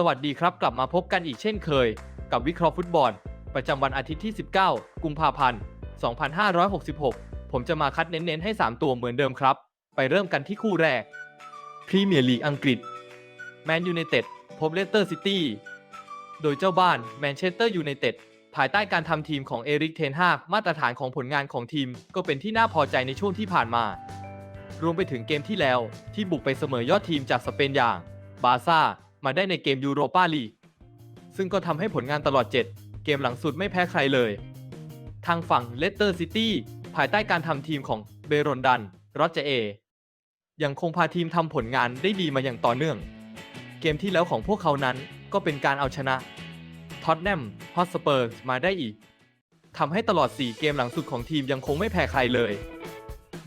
สวัสดีครับ กลับมาพบกันอีกเช่นเคย กับวิเคราะห์ฟุตบอล ประจำวันอาทิตย์ที่ 19 กุมภาพันธ์ 2566 ผมจะมาคัดเน้นๆให้ 3 ตัวเหมือนเดิมครับ ไปเริ่มกันที่คู่แรกพรีเมียร์ลีกอังกฤษแมนยูไนเต็ดพบเลสเตอร์ซิตี้โดยเจ้าบ้านแมนเชสเตอร์ยูไนเต็ดภายใต้การทำทีมของเอริกเทนฮากมาตรฐานของผลงานของทีม ก็เป็นที่น่าพอใจในช่วงที่ผ่านมา รวมไปถึงเกมที่แล้วที่บุกไปเสมอยอดทีมจากสเปนอย่างบาร์ซ่า มาได้ในเกมยูโรปาลีกซึ่งก็ทำให้ผลงานตลอด 7 เกมหลังสุดไม่แพ้ใครเลย ทางฝั่งเลสเตอร์ซิตี้ภายใต้การทำทีมของเบรอนดันรอจเอ ยังคงพาทีมทำผลงานได้ดีมาอย่างต่อเนื่อง เกมที่แล้วของพวกเขานั้นก็เป็นการเอาชนะท็อตแนมฮอตสเปอร์มาได้อีกทำให้ตลอด 4 เกมหลังสุดของทีมยังคงไม่แพ้ใครเลย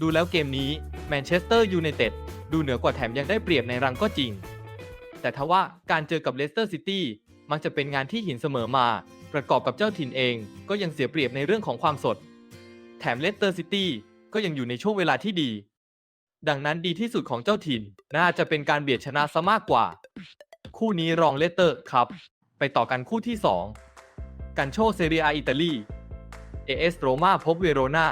ดูแล้วเกมนี้แมนเชสเตอร์ยูไนเต็ดดูเหนือกว่าแถมยังได้เปรียบในรังก็จริง แต่ทว่าการเจอกับเลสเตอร์ซิตี้มักจะเป็นงานที่หินเสมอมา ประกอบกับเจ้าถิ่นเองก็ยังเสียเปรียบในเรื่องของความสด แถมเลสเตอร์ซิตี้ก็ยังอยู่ในช่วงเวลาที่ดี ดังนั้นดีที่สุดของเจ้าถิ่น น่าจะเป็นการเบียดชนะซะมากกว่า คู่นี้รองเลสเตอร์ครับ ไปต่อกันคู่ที่ 2 กันโชเซเรียอิตาลี AS โรมาพบเวโรนา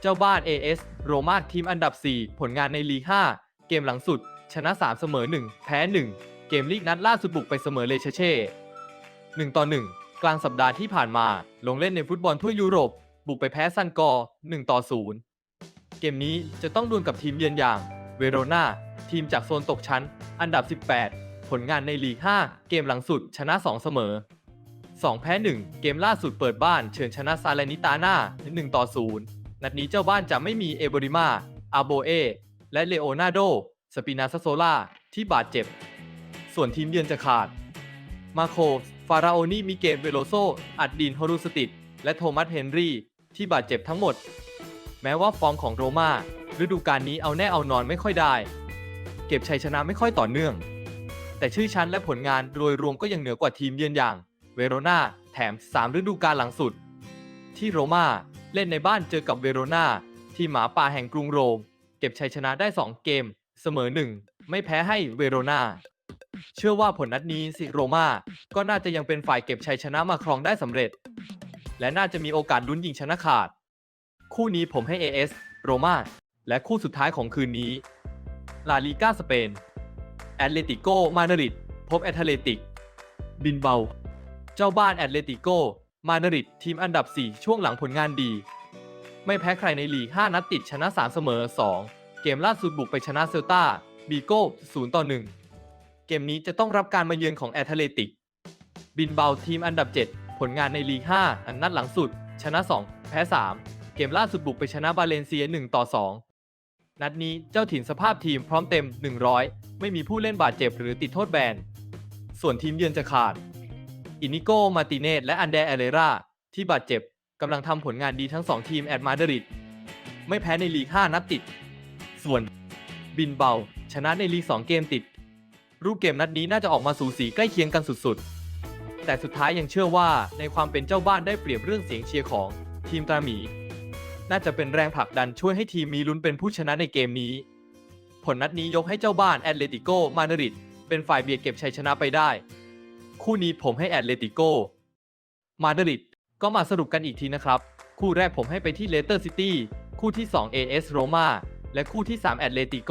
เจ้าบ้าน AS โรมาทีมอันดับ 4 ผลงานในลีก 5 เกมหลังสุด ชนะ 3 เสมอ 1 แพ้ 1 เกมลีกนัดล่าสุดบุกไปเสมอเลเชเช่1ต่อ 1 กลางสัปดาห์ที่ผ่านมา ลงเล่นในฟุตบอลทั่วยุโรป บุกไปแพ้ซันกอร์1ต่อ 0 เกมนี้จะต้องดวลกับทีมเยือนอย่าง เวโรนาทีมจากโซนตกชั้น อันดับ 18 ผลงานในลีก 5 เกมหลังสุดชนะ 2 เสมอ 2 แพ้ 1 เกมล่าสุดเปิดบ้านเชิญชนะซาเลนิตาน่า1ต่อ 0 นัดนี้เจ้าบ้านจะไม่มีเอบริมาอาโบเอ และเลโอนาโด สปินาซาโซล่าที่บาดเจ็บ ส่วนทีมเยือนจะขาด มาโค ฟาราโอนีมิเกลเวโลโซ อัดดินฮอรูสติดและโทมัสเฮนรี่ ที่บาดเจ็บทั้งหมด แม้ว่าฟอร์มของโรม่าฤดูกาลนี้เอาแน่เอานอนไม่ค่อยได้ เก็บชัยชนะไม่ค่อยต่อเนื่อง แต่ชื่อชั้นและผลงานโดยรวมก็ยังเหนือกว่าทีมเยือนอย่าง เวโรนาแถม 3 ฤดูกาลหลังสุด ที่โรม่าเล่นในบ้านเจอกับเวโรนาที่หมาป่าแห่งกรุงโรม เก็บชัยชนะได้ 2 เกม เสมอ1ไม่แพ้ให้เวโรนาเชื่อว่าผลนัดนี้สิโรมาก็น่าจะยังเป็นฝ่ายเก็บชัยชนะมาครองได้สำเร็จ และน่าจะมีโอกาสลุ้นยิงชนะขาด คู่นี้ผมให้ AS โรมาและคู่สุดท้ายของคืนนี้ ลาลีกาสเปน แอตเลติโกมาดริดพบแอตเลติก บินเบา เจ้าบ้านแอตเลติโกมาดริดทีมอันดับ 4 ช่วงหลังผลงานดี ไม่แพ้ใครในลีก 5 นัดติดชนะ 3 เสมอ 2 เกมล่าสุดบุกไปชนะเซลตาบีโก้0ต่อ1เกมนี้จะต้องรับการมาเยือนของแอตเลติก บินเบาทีมอันดับ 7 ผลงานในลีก 5 อันนัดหลังสุด ชนะ 2 แพ้ 3 เกมล่าสุดบุกไปชนะบาเลนเซีย 1 ต่อ 2 นัดนี้เจ้าถิ่นสภาพทีมพร้อมเต็ม 100 ไม่มีผู้เล่นบาดเจ็บหรือติดโทษแบน ส่วนทีมเยือนจะขาด อินิโกมาติเนสและอันเดรเอเลราที่บาดเจ็บกำลังทำผลงานดีทั้ง 2 ทีมแอดมาดริดไม่แพ้ในลีก 5 นัดติด ส่วน บินเบา ชนะในลีก 2 เกมติด รูปเกมนัดนี้น่าจะออกมาสูสีใกล้เคียงกันสุดๆ แต่สุดท้ายยังเชื่อว่าในความเป็นเจ้าบ้านได้เปรียบเรื่องเสียงเชียร์ของทีมตาหมี น่าจะเป็นแรงผลักดันช่วยให้ทีมมีลุ้นเป็นผู้ชนะในเกมนี้ ผลนัดนี้ยกให้เจ้าบ้านแอตเลติโกมาดริดเป็นฝ่ายเบียดเก็บชัยชนะไปได้ คู่นี้ผมให้แอตเลติโกมาดริดก็มาสรุปกันอีกทีนะครับ คู่แรกผมให้ไปที่เลสเตอร์ซิตี้ คู่ที่ 2 AS โรมา และคู่ที่ 3 แอตเลติโก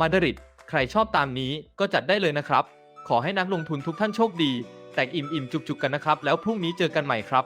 มาดริด ใครชอบตามนี้ก็จัดได้เลยนะครับ ขอให้นักลงทุนทุกท่านโชคดี แต่อิ่มอิ่มๆ จุกๆ กันนะครับ แล้วพรุ่งนี้เจอกันใหม่ครับ